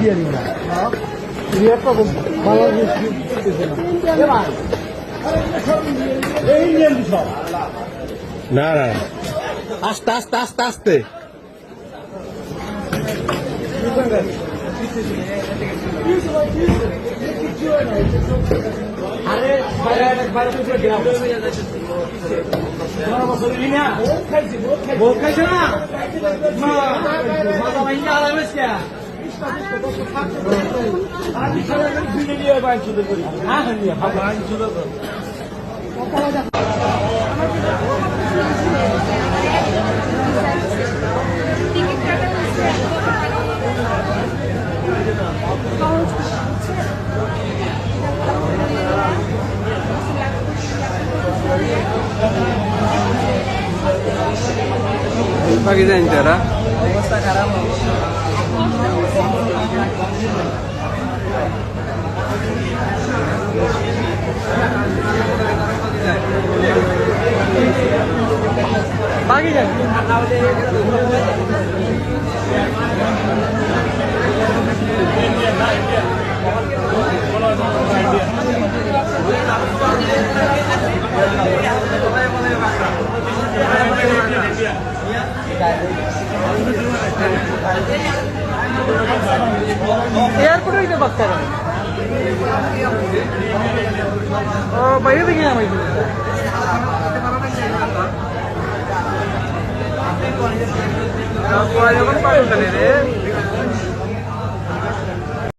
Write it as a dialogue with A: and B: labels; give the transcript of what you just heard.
A: ইন্ডিয়ানই না একটা বাংলাদেশ ইন্ডিয়ান
B: না না। আস্তে আস্তে আস্তে আস্তে
A: না বহুত খাইছে না মা মাথা ভাঙা আলামেস কে আমি খালি ভিডিও দিয়ে বাইক শুরু করি হ্যাঁ হ্যাঁ বাইক শুরু করি
C: বাকি জানি তারা বাকি জানি এয়ারপোর্টে দিতে एयरपोर्ट इथे बघता पहिल्यापैकी ना माहिती पण पाहिजे रे